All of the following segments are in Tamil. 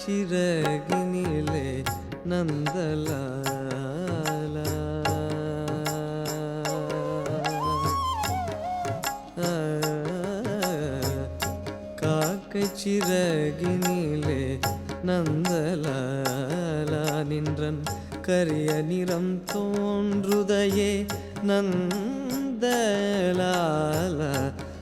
காக்கைச் சிறகினிலே நந்தலாலா காக்கைச் சிறகினிலே நந்தலாலா நின்றன் கரிய நிறம் தோன்றுதையே நந்தலால.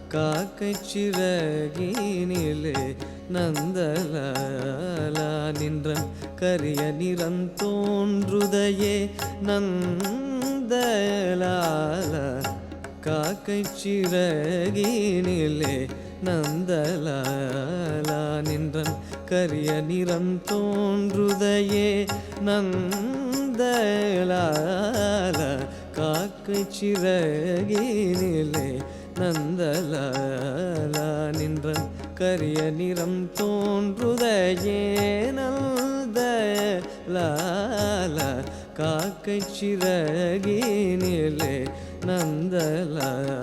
காக்கை சிறகினிலே நந்தலாலா நின்றன் கரிய நிறம் தோன்றுதையே நந்தலாலா. காக்கை சிறகினிலே நந்தலாலா நின்றன் கரிய நிறம் தோன்றுதையே நந்தலாலா. காக்கை சிறகினிலே நந்தலாலா நின்ற கரிய நிறம் தோன்றுதையே நந்தலாலா. காக்கை சிறகினிலே நந்தலாலா.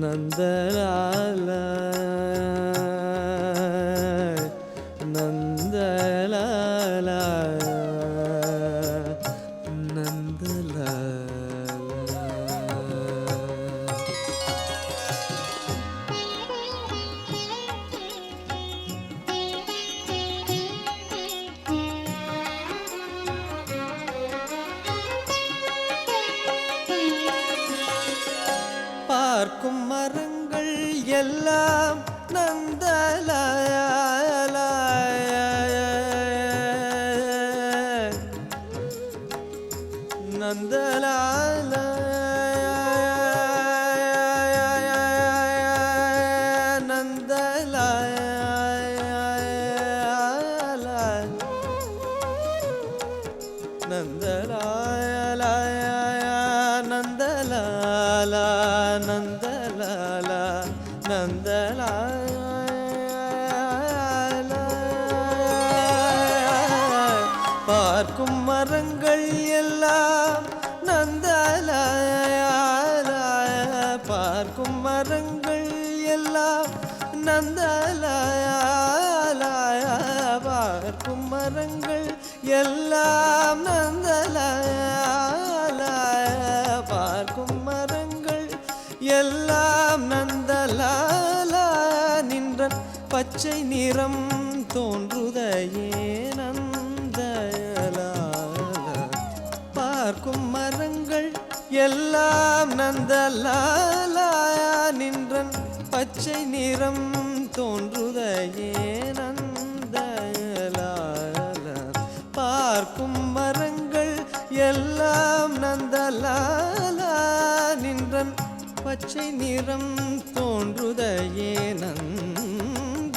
நந்தலா நந்தலால நந்தலாய பார்க்கும் மரங்கள் எல்லாம் நந்தலாய பார்க்கும் மரங்கள் எல்லாம் நந்தலாய பார்க்கும் மரங்கள் எல்லாம் நந்தலாய பார்க்கும் மரங்கள் எல்லாம் நந்தலால நின்ற பச்சை நிறம் தோன்றுதையே. ஆனந்த லாலாயா நின்றன். பச்சை நிறம் தோன்றுதையே நந்தலாலா பார்க்கும் மரங்கள் எல்லாம் நந்தலாலா நின்றன். பச்சை நிறம் தோன்றுதையே நந்தலாலா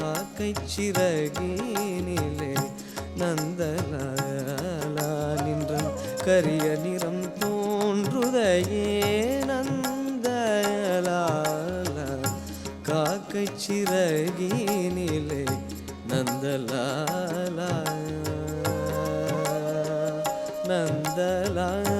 காக்கை சிறகினிலே நந்தலாலா நின்றன். கரிய நிறம் நந்தலாலா காக்கை சிறகினிலே நந்தலாலா நந்தலாலா.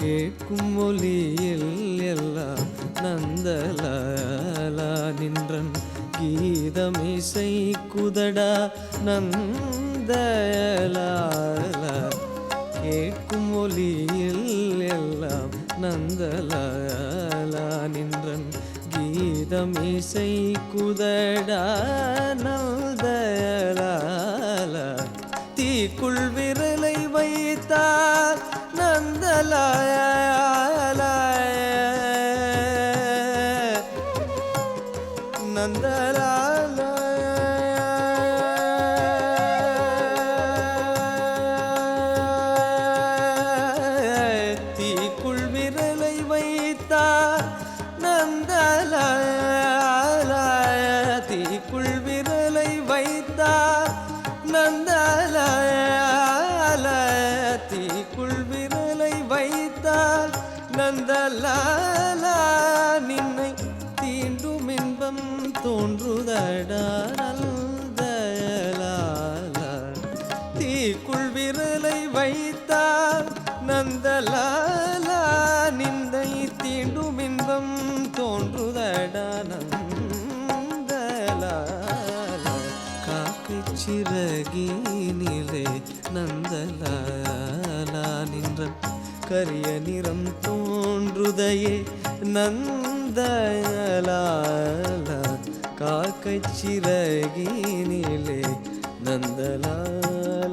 கேட்கும் ஒலியில் எல்லாம் நந்தலாலா நின்றன். கீதமிசை குதடா நந்தலாலா. கேட்கும் ஒலியில் எல்லாம் நந்தலாலா நின்றன். கீதம் இசை குதடா நந்தலாலா. தீக்குள் விரலை வைத்தார் நந்தலாலா நந்தலாலா நின்னை தீண்டும் இன்பம் தோன்றுதடா நந்தலாலா தீக்குள் விரலை வைத்தால் நந்தலா கரிய நிறம் தோன்றுதையே நந்தலாலா. காக்கை சிறகினிலே நந்தலாலா.